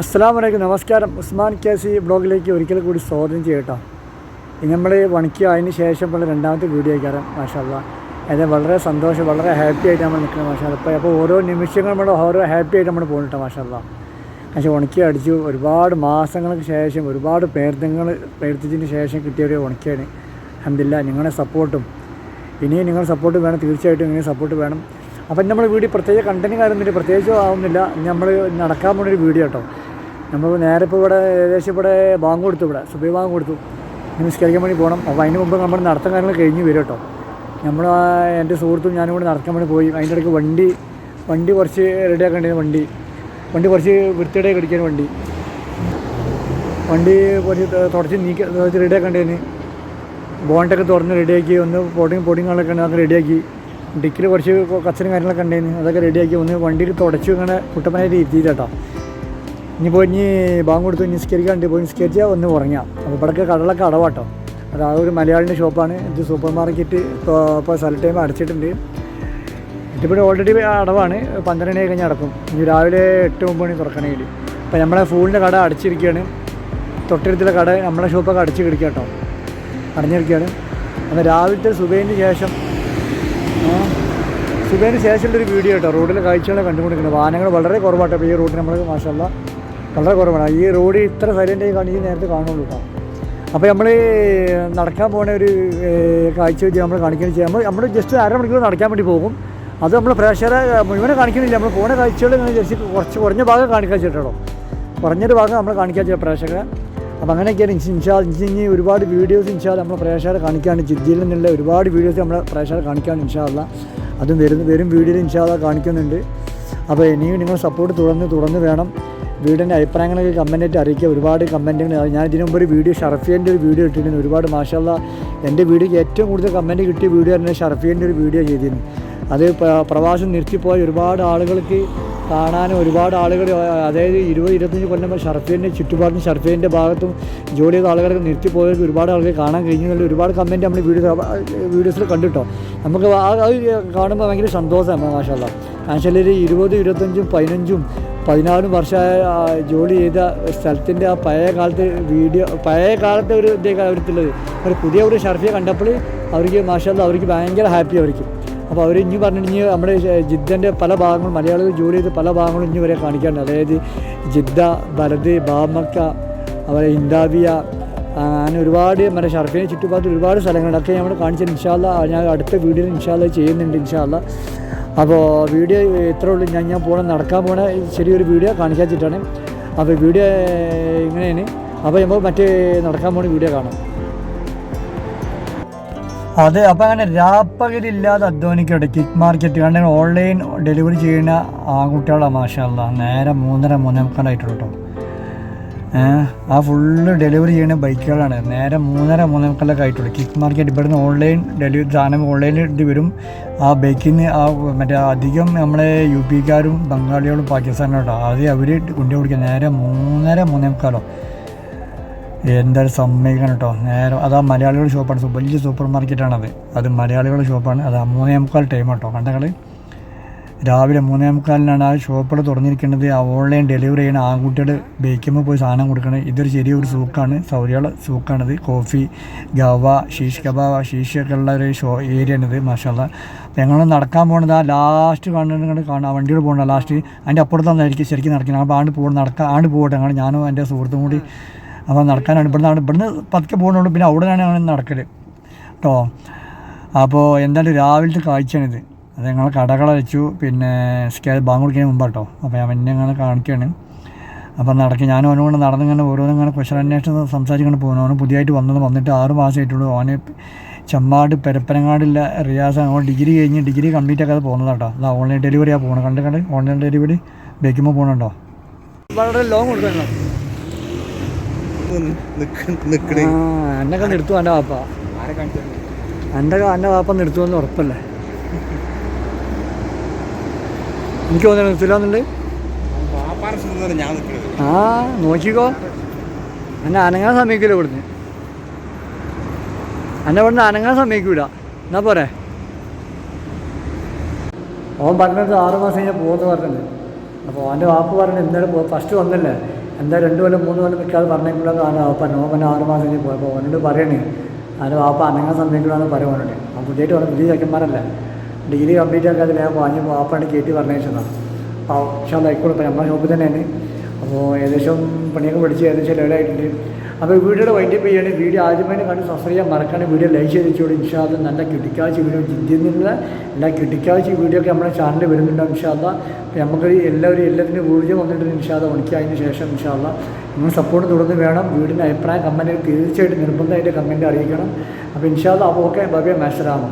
അസ്സാം വലൈക്കും നമസ്കാരം. ഉസ്മാൻ കേസി ബ്ലോഗിലേക്ക് ഒരിക്കൽ കൂടി സ്വാഗതം ചെയ്യട്ടോ. നമ്മൾ പണിക്ക് അതിന് ശേഷം ഉള്ള രണ്ടാമത്തെ വീഡിയോ ആയിക്കാരം മാഷാല്ല അതെ വളരെ സന്തോഷം വളരെ ഹാപ്പി ആയിട്ട് നമ്മൾ നിൽക്കുന്നത് മാഷാല്ല അപ്പോൾ അപ്പോൾ ഓരോ നിമിഷങ്ങൾ നമ്മൾ ഓരോ ഹാപ്പി ആയിട്ട് നമ്മൾ പോകുന്നുട്ടോ മാഷാല്ല പക്ഷേ ഉണക്കി അടിച്ചു. ഒരുപാട് മാസങ്ങൾക്ക് ശേഷം ഒരുപാട് പ്രയത്നങ്ങൾ പ്രയത്നിച്ചതിന് ശേഷം കിട്ടിയ ഒരു ഉണക്കിയാണ്. അഹമ്മദില്ല നിങ്ങളുടെ സപ്പോർട്ടും ഇനിയും നിങ്ങളുടെ സപ്പോർട്ട് വേണം തീർച്ചയായിട്ടും ഇങ്ങനെ സപ്പോർട്ട് വേണം. അപ്പം നമ്മൾ വീഡിയോ പ്രത്യേക കണ്ടന്റ് കാര്യമൊന്നുമില്ല പ്രത്യേകിച്ചും ആവുന്നില്ല. നമ്മൾ നടക്കാൻ പോണൊരു വീഡിയോ കേട്ടോ. നമ്മൾ നേരെ ഇപ്പോൾ ഇവിടെ ഏകദേശം ഇവിടെ ബാങ്ക് കൊടുത്തു ഇവിടെ സുബൈ ബാങ്ക് കൊടുത്തു. നിസ്കരിക്കാൻ വേണ്ടി പോകണം അപ്പോൾ അതിന് മുമ്പ് നമ്മൾ നടത്തം കാര്യങ്ങൾ കഴിഞ്ഞ് വരും കേട്ടോ. നമ്മൾ എന്റെ സുഹൃത്തും ഞാനും കൂടി നടക്കാൻ വേണ്ടി പോയി. അതിന്റെ ഇടയ്ക്ക് വണ്ടി വണ്ടി കുറച്ച് റെഡിയാക്കേണ്ടത് വണ്ടി. വണ്ടി കുറച്ച് വൃത്തിയുടെ അടിക്കാൻ വണ്ടി. വണ്ടി കുറച്ച് തുടച്ച് നീക്കി റെഡിയാക്കേണ്ടതിന് ബോണ്ടൊക്കെ തുറന്ന് റെഡിയാക്കി ഒന്ന് പൊടിങ് അതൊക്കെ റെഡിയാക്കി ഡിക്കിൽ കുറച്ച് കച്ചറും കാര്യങ്ങളൊക്കെ ഉണ്ടായിരുന്നു അതൊക്കെ റെഡിയാക്കി ഒന്ന് വണ്ടിയിൽ തുടച്ചു ഇങ്ങനെ കുട്ടപ്പനായിട്ട് ഇരുത്തിയിട്ട് കേട്ടോ. ഇനി ഇനി ബാങ്ക് കൊടുത്തു നിസ്കരിക്കാണ്ട് പോയി നിസ്കരിച്ചാൽ ഒന്ന് ഉറങ്ങാം. അപ്പോൾ ഇവിടെയൊക്കെ കടകളൊക്കെ അടവാട്ടോ അത് ആ ഒരു മലയാളിന്റെ ഷോപ്പാണ് ഇത് സൂപ്പർ മാർക്കറ്റ് ഇപ്പോൾ ഇപ്പോൾ സ്ഥല ടൈം അടച്ചിട്ടുണ്ട്. ഇതിപ്പോൾ ഓൾറെഡി അടവാണ്. പന്ത്രണ്ട് മണി കഴിഞ്ഞ് അടക്കും. ഇനി രാവിലെ എട്ട് ഒമ്പത് മണി തുറക്കണമെങ്കിൽ അപ്പോൾ നമ്മളെ ഫൂളിന്റെ കട അടച്ചിരിക്കുകയാണ് തൊട്ടടുത്തുള്ള കട നമ്മളെ ഷോപ്പൊക്കെ അടച്ച് കിടക്കുക കേട്ടോ. അടഞ്ഞിരിക്കുകയാണ് അപ്പോൾ രാവിലത്തെ സുബൈന്റെ ശേഷം സുബൈന് ശേഷമുള്ളൊരു വീഡിയോ കേട്ടോ. റോഡിലെ കാഴ്ചകളെ കണ്ടുകൊണ്ടിരിക്കുന്നത് വാഹനങ്ങൾ വളരെ കുറവാട്ടോ. അപ്പോൾ ഈ റോഡിന് നമ്മൾ മാഷല്ല വളരെ കുറവാണ്. ഈ റോഡ് ഇത്ര സൈലന്റായി കാണി. നേരത്തെ കാണുള്ളൂ കേട്ടോ. അപ്പോൾ നമ്മൾ നടക്കാൻ പോകുന്ന ഒരു കാഴ്ച വെച്ച് നമ്മൾ കാണിക്കുന്നത് ചെയ്യാം നമ്മൾ നമ്മൾ ജസ്റ്റ് അരമണിക്കൂർ നടക്കാൻ വേണ്ടി പോകും. അത് നമ്മൾ പ്രേക്ഷകരെ മുഴുവനെ കാണിക്കുന്നില്ല. നമ്മൾ പോകുന്ന കാഴ്ചകൾ ജസ്റ്റ് കുറച്ച് കുറഞ്ഞ ഭാഗം കാണിക്കാൻ ചേട്ടോ കുറഞ്ഞൊരു ഭാഗം നമ്മൾ കാണിക്കാൻ ചെയ്യാം പ്രേക്ഷകരെ. അപ്പോൾ അങ്ങനെയൊക്കെയാണ് ഇൻഷാൽ ഇൻഷാ ഇൻഷ ഇനി ഒരുപാട് വീഡിയോസ് ഇൻഷാൽ നമ്മൾ പ്രേക്ഷകരെ കാണിക്കാണ്. ജിദ്ദിയിൽ നിന്നുള്ള ഒരുപാട് വീഡിയോസ് നമ്മൾ പ്രേക്ഷകരെ കാണിക്കാണ് ഇൻഷാല്ല അതും വരുന്ന വരും വീഡിയോയിൽ ഇൻഷാല്ല കാണിക്കുന്നുണ്ട്. അപ്പോൾ ഇനിയും നിങ്ങൾ സപ്പോർട്ട് തുടർന്ന് തുടർന്ന് വേണം. വീടിന്റെ അഭിപ്രായങ്ങളൊക്കെ കമന്റായിട്ട് അറിയിക്കുക. ഒരുപാട് കമന്റുകൾ ഞാൻ ഇതിനു മുമ്പ് ഒരു വീഡിയോ ഷർഫിയന്റെ ഒരു വീഡിയോ ഇട്ടിരുന്നു. ഒരുപാട് മാഷല്ല എന്റെ വീഡിയോക്ക് ഏറ്റവും കൂടുതൽ കമന്റ് കിട്ടിയ വീഡിയോ തന്നെ ഷർഫിയന്റെ ഒരു വീഡിയോ ചെയ്തിരുന്നു. അത് പ്ര- പ്രവാസം നിർത്തിപ്പോയ ഒരുപാട് ആളുകൾക്ക് കാണാനും ഒരുപാട് ആളുകൾ അതായത് ഇരുപത് ഇരുപത്തഞ്ച് കൊല്ലം ഷർഫീന്റെ ചുറ്റുപാടിന് ചുറ്റുപാടും ഷർഫിയന്റെ ഭാഗത്തും ജോലി ചെയ്ത ആളുകൾക്ക് നിർത്തിപ്പോയവർക്ക് ഒരുപാട് ആളുകൾ കാണാൻ കഴിഞ്ഞു. ഒരുപാട് കമന്റ് നമ്മൾ വീഡിയോ വീഡിയോസിൽ കണ്ടിട്ടോ. നമുക്ക് അത് കാണുമ്പോൾ ഭയങ്കര സന്തോഷമാണ് മാഷല്ല കാരണം ഒരു ഇരുപത് ഇരുപത്തഞ്ചും പതിനഞ്ചും പതിനാറും വർഷമായ ജോലി ചെയ്ത സ്ഥലത്തിന്റെ ആ പഴയ കാലത്ത് വീഡിയോ പഴയ കാലത്തെ ഒരു ഇതേ അവരുള്ളത് ഒരു പുതിയ ഒരു ഷർഫിയെ കണ്ടപ്പോൾ അവർക്ക് മാഷല്ല അവർക്ക് ഭയങ്കര ഹാപ്പി അവർക്ക്. അപ്പോൾ അവർ പറഞ്ഞിട്ട് ഇനി നമ്മുടെ ജിദ്ദന്റെ പല ഭാഗങ്ങളും മലയാളികൾ ജോലി ചെയ്ത് പല ഭാഗങ്ങളും ഇനി വരെ കാണിക്കാറുണ്ട് അതായത് ജിദ്ദ ബലദ് ബാമക്ക അതുപോലെ ഇൻഡാബിയ അങ്ങനെ ഒരുപാട് മറ്റേ ഷർഫിനെ ചുറ്റുപാട് ഒരുപാട് സ്ഥലങ്ങളുണ്ട്. അതൊക്കെ നമ്മൾ കാണിച്ചത് ഇൻഷാല്ല ഞാൻ അടുത്ത വീഡിയോയിൽ ഇൻഷാല്ല ചെയ്യുന്നുണ്ട് ഇൻഷാല്ല അപ്പോൾ വീഡിയോ ഇത്രേ ഉള്ളൂ. ഞാൻ ഞാൻ പോകണം നടക്കാൻ പോണ ചെറിയൊരു വീഡിയോ കാണിക്കാൻ വെച്ചിട്ടാണ് അപ്പോൾ വീഡിയോ ഇങ്ങനെയാണ്. അപ്പോൾ നമ്മൾ മറ്റേ നടക്കാൻ പോണ വീഡിയോ കാണാം. അതെ അപ്പം അങ്ങനെ രാപ്പകലില്ലാതെ അധ്വാനിക്കട്ടെ കിക്ക് മാർക്കറ്റ് കാരണം ഓൺലൈൻ ഡെലിവറി ചെയ്യുന്ന ആൺകുട്ടികളാണ് മാഷല്ല നേരെ മൂന്നര മൂന്നേ മുക്കാലായിട്ടുള്ളൂ കേട്ടോ ആ ഫുള്ള് ഡെലിവറി ചെയ്യുന്ന ബൈക്കുകളാണ്. നേരെ മൂന്നര മൂന്നേ മുക്കാലൊക്കെ ആയിട്ടുള്ളൂ. കിക്ക് മാർക്കറ്റ് ഇവിടുന്ന് ഓൺലൈൻ ഡെലിവറി സാധനം ഓൺലൈനിൽ ഇത് വരും. ആ ബൈക്കിന് ആ മറ്റേ അധികം നമ്മളെ യു പിക്കാരും ബംഗാളികളും പാകിസ്ഥാനും കേട്ടോ അത് അവർ കൊണ്ടുപോയി കൊടുക്കുക. നേരെ മൂന്നര മൂന്നേ മുക്കാലോ എന്തായാലും സമ്മതിക്കണം കേട്ടോ നേരം അത് ആ മലയാളികളുടെ ഷോപ്പാണ് വലിയ സൂപ്പർ മാർക്കറ്റാണത് അത് മലയാളികളുടെ ഷോപ്പാണ് അത് മൂന്നേ മുക്കാൽ ടൈം കേട്ടോ കണ്ടങ്ങൾ രാവിലെ മൂന്നേ മുക്കാലിനാണ് ആ ഷോപ്പുകൾ തുറന്നിരിക്കുന്നത്. ആ ഓൺലൈൻ ഡെലിവറി ചെയ്യുന്ന ആൺകുട്ടികൾ ബേക്കുമ്പോൾ പോയി സാധനം കൊടുക്കണത് ഇതൊരു ചെറിയൊരു സൂക്കാണ്. സൗരിയുള്ള സൂക്കാണിത്. കോഫി ഗവ ഷീഷ് കബാവ ഷീഷൊക്കെ ഉള്ള ഒരു ഷോ ഏരിയ ആണിത്. മാഷാല്ല ഞങ്ങൾ നടക്കാൻ പോകുന്നത് ആ ലാസ്റ്റ് കാണുന്നത് കാണാം വണ്ടികൾ പോകണ്ട ലാസ്റ്റ് അതിന്റെ അപ്പുറത്തായിരിക്കും ശരിക്കും നടക്കുന്നത് അപ്പോൾ ആണ്ട് പോകണം നടക്കാൻ ആണ്ട് പോകട്ടെ ഞങ്ങൾ ഞാനും എന്റെ സുഹൃത്തും കൂടി അപ്പോൾ നടക്കാനാണ്. ഇവിടുന്ന് ഇവിടുന്ന് പതുക്കെ പോകുന്നുള്ളൂ. പിന്നെ അവിടെയാണ് ഞങ്ങൾ നടക്കൽ കേട്ടോ അപ്പോൾ എന്തായാലും രാവിലത്തെ കാഴ്ചയാണിത്. അത് ഞങ്ങൾ കടകള വെച്ചു. പിന്നെ സ്കേ ബാങ്ക് കൊടുക്കുന്നതിന് മുമ്പ് കേട്ടോ അപ്പോൾ ഞാൻ പിന്നെ അങ്ങനെ കാണിക്കുകയാണ് അപ്പോൾ നടക്കുക ഞാനും അവനും ഓരോന്നും ഓരോന്നിങ്ങനെ ക്വസ്റ്റൻ അന്വേഷണം സംസാരിക്കണം പോകുന്നു. അവന് പുതിയതായിട്ട് വന്നത് വന്നിട്ട് ആറ് മാസമായിട്ടുള്ളൂ അവന് ചെമ്മാട് പെരപ്പനങ്ങാടില്ല റിയാസ് അവൻ ഡിഗ്രി കഴിഞ്ഞ് ഡിഗ്രി കംപ്ലീറ്റ് ആക്കാതെ പോകുന്നത് കേട്ടോ അത് ഓൺലൈൻ ഡെലിവറിയാണ് പോകുന്നത് കണ്ട് കണ്ട് ഓൺലൈൻ ഡെലിവറി ബേക്കുമ്പോൾ പോകണുണ്ടോ വളരെ ലോങ് കൊടുക്കണം നിക്കണേ എന്നൊക്കെ നിർത്തും എന്റെ വാപ്പ? എന്റെ എന്റെ വാപ്പ നിർത്തുമെന്ന് ഉറപ്പല്ലേ? എനിക്ക് തോന്നുന്നു നിർത്തില്ലാന്നുണ്ട്. ആ നോക്കിക്കോ. എന്നെ അനങ്ങാൻ സമയക്കില്ല ഇവിടുന്ന്. എന്നെ ഇവിടുന്ന് അനങ്ങാൻ സമ്മതിക്കൂല. എന്നാ പോരെ? ഓൻ പറഞ്ഞത് ആറ് മാസം കഴിഞ്ഞാൽ പോകുന്നു പറഞ്ഞിട്ടുണ്ട്. അപ്പോൾ അവന്റെ വാപ്പ് പറഞ്ഞു എന്തായാലും ഫസ്റ്റ് വന്നല്ലേ? എന്താ രണ്ടു കൊല്ലം മൂന്ന് കൊല്ലം മിക്കാതെ പറഞ്ഞേക്കുള്ള കാരണം വാപ്പ നോമ്പൻ ആറ് മാസം കഴിഞ്ഞ് പോയപ്പോൾ അവനോട് പറയണേ അതിന് വാപ്പ അനങ്ങാൻ സമ്മതിക്കണമെന്ന് പറയുവാനുണ്ട് അപ്പം പുതിയായിട്ട് പറഞ്ഞ പുതിയ ചെക്കന്മാരല്ല. ഡിഗ്രി കംപ്ലീറ്റ് ആക്കാതെ ഞാൻ വാങ്ങി വാപ്പാണ് കയറ്റി പറഞ്ഞേച്ചതാണ് അപ്പോൾ പക്ഷേ ആയിക്കോളും ഇപ്പോൾ നമ്മുടെ ഷോപ്പിൽ തന്നെയാണ്. അപ്പോൾ ഏകദേശം പണിയൊക്കെ പഠിച്ച് ഏകദേശം ലെവലായിട്ടുണ്ട് അപ്പോൾ വീഡിയോയുടെ വൈൻഡപ്പ് ചെയ്യാണ് വീഡിയോ ആദ്യമായിട്ട് കണ്ട് സബ്സ്ക്രൈബ് ചെയ്യാൻ മറക്കാണ്ട് വീഡിയോ ലൈക്ക് ചെയ്ത് വെച്ചോളൂ. ഇൻഷാദ് നല്ല കിട്ടിക്കാഴ്ച വീഡിയോ ജിദ്ദിയിൽ നിന്നുള്ള എല്ലാ കിട്ടിക്കാഴ്ച വീഡിയോ ഒക്കെ നമ്മുടെ ചാനലിൽ വരുന്നുണ്ട് ഇൻഷാദ അപ്പോൾ നമുക്ക് എല്ലാവരും എല്ലാത്തിനും ഊർജം വന്നിട്ടുണ്ട് ഇൻഷാദ ഉണക്കിയതിന് ശേഷം ഇൻഷാദ നിങ്ങൾ സപ്പോർട്ട് തുടർന്ന് വേണം. വീടിന്റെ അഭിപ്രായം കമന്റ് തീർച്ചയായിട്ടും നിർബന്ധമായിട്ട് കമന്റ് അറിയിക്കണം. അപ്പോൾ ഇൻഷാദ അപ്പോൾ ഓക്കെ ബബിയ മാസ്റ്ററാണ്